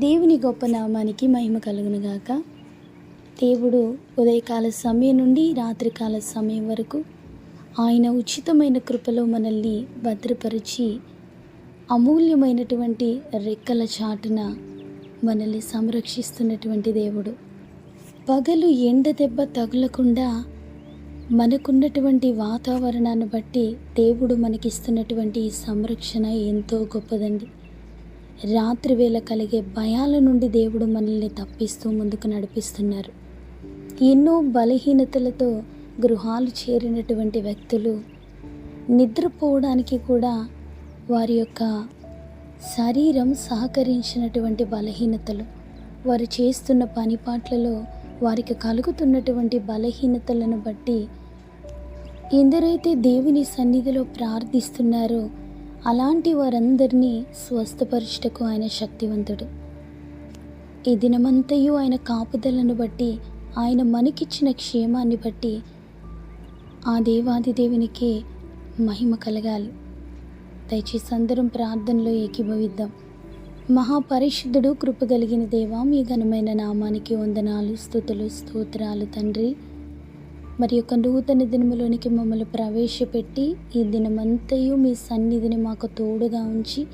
దేవుని గొప్ప నామానికి మహిమ కలుగునుగాక దేవుడు ఉదయకాల సమయం నుండి రాత్రికాల సమయం వరకు ఆయన ఉచితమైన కృపలో మనల్ని భద్రపరిచి అమూల్యమైనటువంటి రెక్కల చాటున మనల్ని సంరక్షిస్తున్నటువంటి దేవుడు. పగలు ఎండ దెబ్బ తగులకుండా మనకున్నటువంటి వాతావరణాన్ని బట్టి దేవుడు మనకిస్తున్నటువంటి ఈ సంరక్షణ ఎంతో గొప్పదండి. రాత్రి వేళ కలిగే భయాల నుండి దేవుడు మనల్ని తప్పిస్తూ ముందుకు నడిపిస్తున్నారు. ఎన్నో బలహీనతలతో గృహాలు చేరినటువంటి వ్యక్తులు నిద్రపోవడానికి కూడా వారి యొక్క శరీరం సహకరించినటువంటి బలహీనతలు వారు చేస్తున్న పనిపాట్లలో వారికి కలుగుతున్నటువంటి బలహీనతలను బట్టి ఎందరైతే దేవుని సన్నిధిలో ప్రార్థిస్తున్నారో అలాంటి వారందరినీ స్వస్థపరచుటకు ఆయన శక్తివంతుడు. ఈ దినమంతయు ఆయన కాపుదలను బట్టి ఆయన మనకిచ్చిన క్షేమాన్ని బట్టి ఆ దేవాది దేవునికి మహిమ కలగాలి. దయచేసి అందరం ప్రార్థనలో ఏకీభవిద్దాం. మహాపరిశుద్ధుడు కృప కలిగిన దేవా మీ ఘనమైన నామానికి వందనాలు స్థుతులు స్తోత్రాలు తండ్రి. మరి యొక్క నూతన దినములోనికి మమ్మల్ని ప్రవేశపెట్టి ఈ దినమంతయు మీ సన్నిధిని మాకు తోడుగా ఉంచి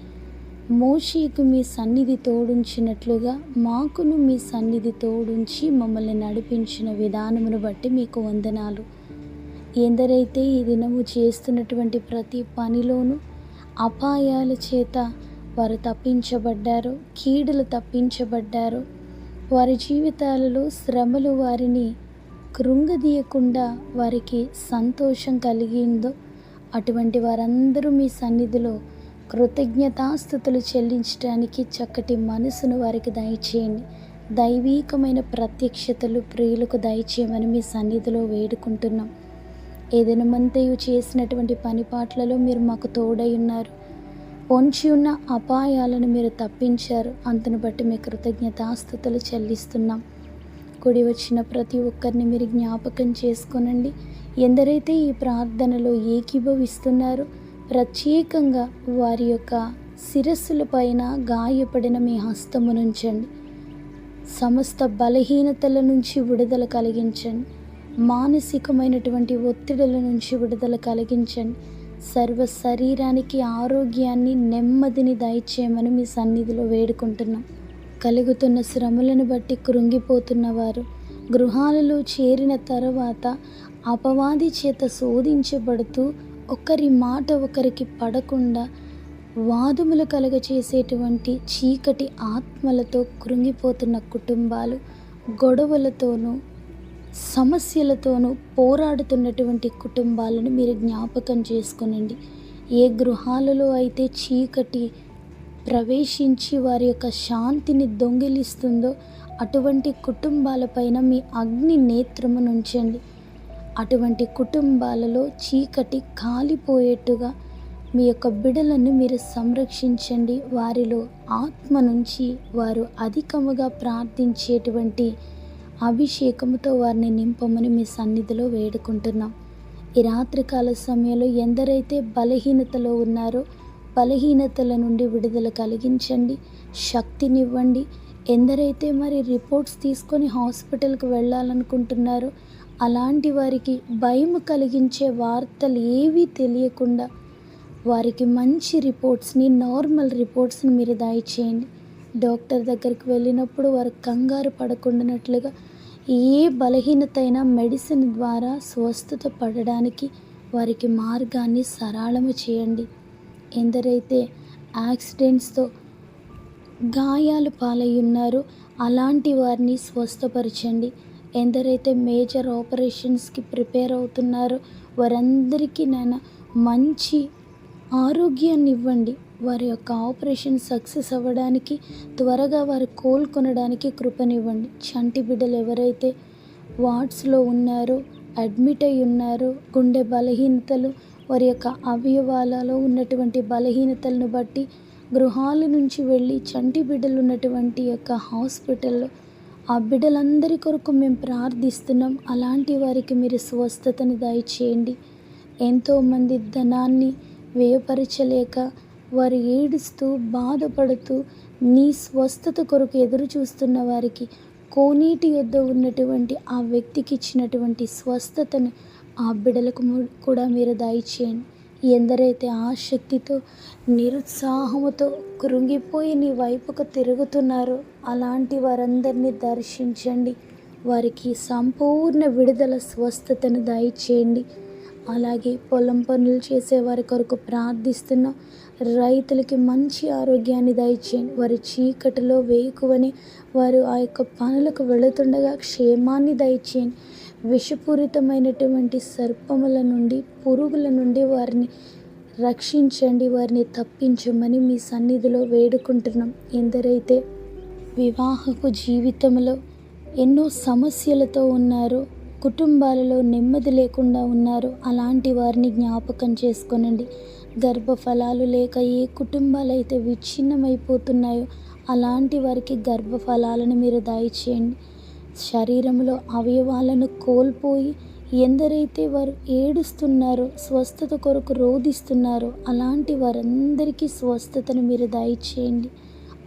మోషీకు మీ సన్నిధి తోడుంచినట్లుగా మాకును మీ సన్నిధి తోడుంచి మమ్మల్ని నడిపించిన విధానమును బట్టి మీకు వందనాలు. ఎందరైతే ఈ దినము చేస్తున్నటువంటి ప్రతి పనిలోనూ అపాయాల చేత వారు తప్పించబడ్డారో కీడులు తప్పించబడ్డారో వారి జీవితాలలో శ్రమలు వారిని కృంగదీయకుండా వారికి సంతోషం కలిగిందో అటువంటి వారందరూ మీ సన్నిధిలో కృతజ్ఞతాస్థుతులు చెల్లించడానికి చక్కటి మనసును వారికి దయచేయండి. దైవీకమైన ప్రత్యక్షతలు ప్రియులకు దయచేయమని మీ సన్నిధిలో వేడుకుంటున్నాం. ఏదైనా మంతయు చేసినటువంటి పనిపాట్లలో మీరు మాకు తోడై ఉన్నారు. పొంచి ఉన్న అపాయాలను మీరు తప్పించారు. అంతను బట్టి మీ కృతజ్ఞతాస్థుతులు చెల్లిస్తున్నాం. కూడి వచ్చిన ప్రతి ఒక్కరిని మీరు జ్ఞాపకం చేసుకోనండి. ఎందరైతే ఈ ప్రార్థనలో ఏకీభవిస్తున్నారో ప్రత్యేకంగా వారి యొక్క శిరస్సుల పైన గాయపడిన మీ హస్తము నుంచండి. సమస్త బలహీనతల నుంచి విడుదల కలిగించండి. మానసికమైనటువంటి ఒత్తిడుల నుంచి విడుదల కలిగించండి. సర్వ శరీరానికి ఆరోగ్యాన్ని నెమ్మదిని దయచేయమని మీ సన్నిధిలో వేడుకుంటున్నాం. కలుగుతున్న శ్రమలను బట్టి కృంగిపోతున్నవారు. గృహాలలో చేరిన తర్వాత అపవాది చేత శోధించబడుతూ ఒకరి మాట ఒకరికి పడకుండా వాదములు కలగచేసేటువంటి చీకటి ఆత్మలతో కృంగిపోతున్న కుటుంబాలు గొడవలతోనూ సమస్యలతోనూ పోరాడుతున్నటువంటి కుటుంబాలను మీరు జ్ఞాపకం చేసుకునండి. ఏ గృహాలలో అయితే చీకటి ప్రవేశించి వారి యొక్క శాంతిని దొంగిలిస్తుందో అటువంటి కుటుంబాలపైన మీ అగ్ని నేత్రమును ఉంచండి అటువంటి కుటుంబాలలో చీకటి కాలిపోయేట్టుగా మీ యొక్క బిడలను మీరు సంరక్షించండి. వారిలో ఆత్మ నుంచి వారు అధికముగా ప్రార్థించేటువంటి అభిషేకముతో వారిని నింపమని మీ సన్నిధిలో వేడుకుంటున్నాం. ఈ రాత్రికాల సమయంలో ఎందరైతే బలహీనతలో ఉన్నారో బలహీనతల నుండి విడుదల కలిగించండి శక్తినివ్వండి. ఎందరైతే మరి రిపోర్ట్స్ తీసుకొని హాస్పిటల్కి వెళ్ళాలనుకుంటున్నారో అలాంటి వారికి భయం కలిగించే వార్తలు ఏవీ తెలియకుండా వారికి మంచి రిపోర్ట్స్ని నార్మల్ రిపోర్ట్స్ని మీరు దయచేయండి. డాక్టర్ దగ్గరికి వెళ్ళినప్పుడు వారు కంగారు పడకుండానట్లుగా ఏ బలహీనత అయినా మెడిసిన్ ద్వారా స్వస్థత పడడానికి వారికి మార్గాన్ని సరళము చేయండి. ఎందరైతే యాక్సిడెంట్స్తో గాయాలు పాలై ఉన్నారో అలాంటి వారిని స్వస్థపరచండి. ఎందరైతే మేజర్ ఆపరేషన్స్కి ప్రిపేర్ అవుతున్నారో వారందరికీ నేను మంచి ఆరోగ్యాన్ని ఇవ్వండి వారి యొక్క ఆపరేషన్ సక్సెస్ అవ్వడానికి త్వరగా వారు కోలుకొనడానికి కృపనివ్వండి. చంటి బిడ్డలు ఎవరైతే వార్డ్స్లో ఉన్నారో అడ్మిట్ అయి ఉన్నారో గుండె బలహీనతలు వారి యొక్క అవయవాలలో ఉన్నటువంటి బలహీనతలను బట్టి గృహాల నుంచి వెళ్ళి చంటి బిడ్డలు ఉన్నటువంటి యొక్క హాస్పిటల్లో ఆ బిడ్డలందరి కొరకు మేము ప్రార్థిస్తున్నాం. అలాంటి వారికి మీరు స్వస్థతను దయచేయండి. ఎంతోమంది ధనాన్ని వ్యయపరచలేక వారు ఏడుస్తూ బాధపడుతూ నీ స్వస్థత కొరకు ఎదురు చూస్తున్న వారికి కోనేటి యొద్ద ఉన్నటువంటి ఆ వ్యక్తికి ఇచ్చినటువంటి స్వస్థతను ఆ బిడలకు కూడా మీరు దయచేయండి. ఎందరైతే ఆసక్తితో నిరుత్సాహముతో కృంగిపోయి నీ వైపుకు తిరుగుతున్నారో అలాంటి వారందరినీ దర్శించండి. వారికి సంపూర్ణ విడుదల స్వస్థతను దయచేయండి. అలాగే పొలం పనులు చేసే వారి కొరకు ప్రార్థిస్తున్నాం రైతులకి మంచి ఆరోగ్యాన్ని దయచేయండి వారి చీకటిలో వేకువని వారు ఆ యొక్క పనులకు వెళుతుండగా క్షేమాన్ని దయచేయండి విషపూరితమైనటువంటి సర్పముల నుండి పురుగుల నుండి వారిని రక్షించండి వారిని తప్పించమని మీ సన్నిధిలో వేడుకుంటున్నాం. ఎందరైతే వివాహపు జీవితంలో ఎన్నో సమస్యలతో ఉన్నారో కుటుంబాలలో నెమ్మది లేకుండా ఉన్నారు. అలాంటి వారిని జ్ఞాపకం చేసుకోనండి. గర్భఫలాలు లేక ఏ కుటుంబాలు అయితే విచ్ఛిన్నమైపోతున్నాయో అలాంటి వారికి గర్భఫలాలను మీరు దయచేయండి. శరీరంలో అవయవాలను కోల్పోయి ఎందరైతే వారు ఏడుస్తున్నారో స్వస్థత కొరకు రోధిస్తున్నారో అలాంటి వారందరికీ స్వస్థతను మీరు దయచేయండి.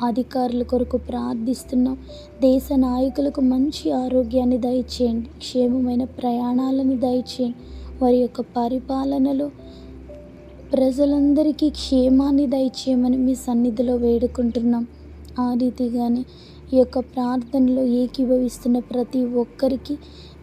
అధికారుల కొరకు ప్రార్థిస్తున్నాం దేశ నాయకులకు మంచి ఆరోగ్యాన్ని దయచేయండి. క్షేమమైన ప్రయాణాలను దయచేయండి. వారి యొక్క పరిపాలనలో ప్రజలందరికీ క్షేమాన్ని దయచేయమని మీ సన్నిధిలో వేడుకుంటున్నాం. ఆ రీతిగానే ఈ యొక్క ప్రార్థనలో ఏకీభవిస్తున్న ప్రతి ఒక్కరికి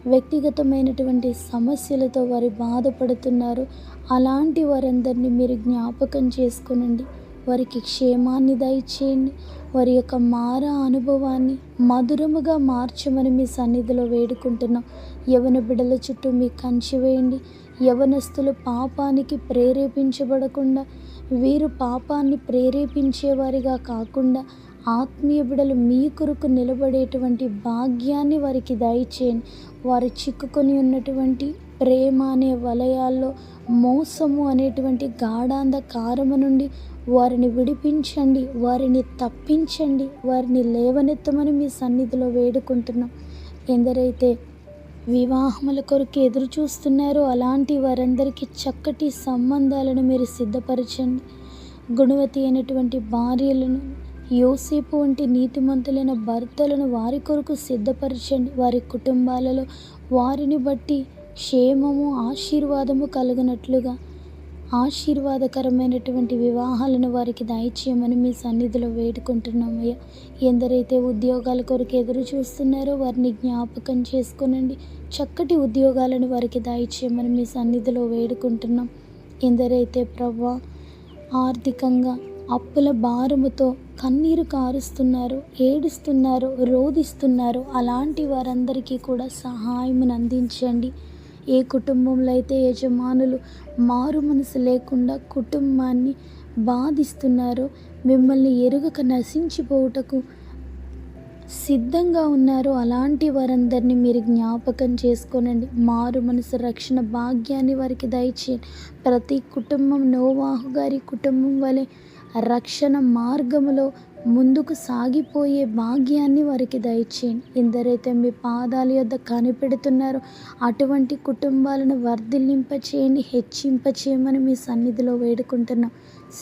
వ్యక్తిగతమైనటువంటి సమస్యలతో వారు బాధపడుతున్నారు. అలాంటి వారందరినీ మీరు జ్ఞాపకం చేసుకునండి. వారికి క్షేమాన్ని దయచేయండి. వారి యొక్క మార అనుభవాన్ని మధురముగా మార్చమని మీ సన్నిధిలో వేడుకుంటున్నాం. యవన బిడల చుట్టూ మీ కంచి వేయండి. యవనస్తులు పాపానికి ప్రేరేపించబడకుండా వీరు పాపాన్ని ప్రేరేపించేవారిగా కాకుండా ఆత్మీయ బిడలు మీ కొరకు నిలబడేటువంటి భాగ్యాన్ని వారికి దయచేయండి. వారు చిక్కుకొని ఉన్నటువంటి ప్రేమ అనే వలయాల్లో మోసము అనేటువంటి గాఢాంధకారము నుండి వారిని విడిపించండి వారిని తప్పించండి వారిని లేవనెత్తమని మీ సన్నిధిలో వేడుకుంటున్నాం. ఎందరైతే వివాహముల కొరకు ఎదురు చూస్తున్నారో అలాంటి వారందరికీ చక్కటి సంబంధాలను మీరు సిద్ధపరచండి. గుణవతి అయినటువంటి భార్యలను యోసేపు వంటి నీతిమంతులైన భర్తలను వారి కొరకు సిద్ధపరచండి. వారి కుటుంబాలలో వారిని బట్టి క్షేమము ఆశీర్వాదము కలుగునట్లుగా. ఆశీర్వాదకరమైనటువంటి వివాహాలను వారికి దయచేయమని మీ సన్నిధిలో వేడుకుంటున్నామయ్యా. ఎందరైతే ఉద్యోగాల కొరకు ఎదురు చూస్తున్నారో వారిని జ్ఞాపకం చేసుకునండి. చక్కటి ఉద్యోగాలను వారికి దయచేయమని మీ సన్నిధిలో వేడుకుంటున్నాం. ఎందరైతే ప్రవ్వా ఆర్థికంగా అప్పుల భారముతో కన్నీరు కారుస్తున్నారు ఏడుస్తున్నారు రోధిస్తున్నారు అలాంటి వారందరికీ కూడా సహాయమును అందించండి. ఏ కుటుంబంలో అయితే యజమానులు మారు మనసు లేకుండా కుటుంబాన్ని బాధిస్తున్నారో మిమ్మల్ని ఎరుగక నశించిపోవుటకు సిద్ధంగా ఉన్నారో అలాంటి వారందరినీ మీరు జ్ఞాపకం చేసుకోనండి. మారు మనసు రక్షణ భాగ్యాన్ని వారికి దయచేయండి. ప్రతి కుటుంబం నోవాహు గారి కుటుంబం వలె రక్షణ మార్గములో ముందుకు సాగిపోయే భాగ్యాన్ని వారికి దయచేయండి. ఎందరైతే మీ పాదాల యొద్ద కనిపెడుతున్నారో అటువంటి కుటుంబాలను వర్ధిల్లింపచేయండి హెచ్చింపచేయమని మీ సన్నిధిలో వేడుకుంటున్నాం.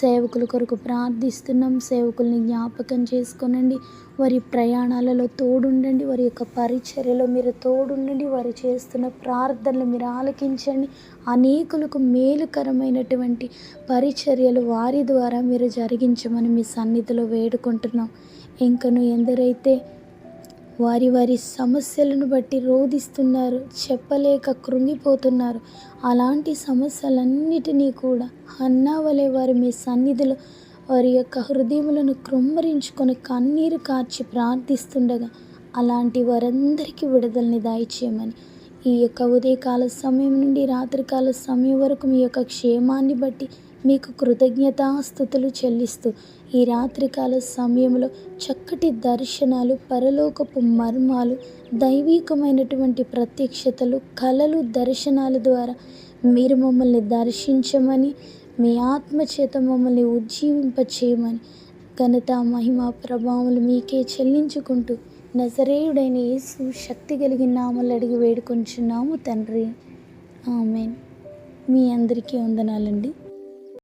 సేవకుల కొరకు ప్రార్థిస్తున్నాం. సేవకుల్ని జ్ఞాపకం చేసుకోనండి. వారి ప్రయాణాలలో తోడుండండి. వారి యొక్క పరిచర్యలో మీరు తోడుండండి. వారు చేస్తున్న ప్రార్థనలు మీరు ఆలకించండి. అనేకులకు మేలుకరమైనటువంటి పరిచర్యలు వారి ద్వారా మీరు జరిగించమని మీ సన్నిధిలో వేడుకుంటున్నాం. ఇంకను ఎందరైతే వారి వారి సమస్యలను బట్టి రోధిస్తున్నారు చెప్పలేక కృంగిపోతున్నారు అలాంటి సమస్యలన్నిటినీ కూడా అన్నావలే వలె వారు మీ సన్నిధిలో వారి యొక్క హృదయములను కృమ్మరించుకొని కన్నీరు కార్చి ప్రార్థిస్తుండగా అలాంటి వారందరికీ విడుదలని దాయిచేయమని ఈ యొక్క ఉదయకాల సమయం నుండి రాత్రికాల సమయం వరకు మీ యొక్క క్షేమాన్ని బట్టి మీకు కృతజ్ఞతాస్థుతులు చెల్లిస్తూ ఈ రాత్రికాల సమయంలో చక్కటి దర్శనాలు పరలోకపు మర్మాలు దైవీకమైనటువంటి ప్రత్యక్షతలు కళలు దర్శనాల ద్వారా మీరు మమ్మల్ని దర్శించమని మీ ఆత్మచేత మమ్మల్ని ఉజ్జీవింపచేయమని ఘనత మహిమ ప్రభావములు మీకే చెల్లించుకుంటూ నజరేయుడైన యేసు శక్తి కలిగిన నామలు అడిగి వేడుకొంచున్నాము తండ్రి. ఆమెన్. మీ అందరికీ వందనాలండి.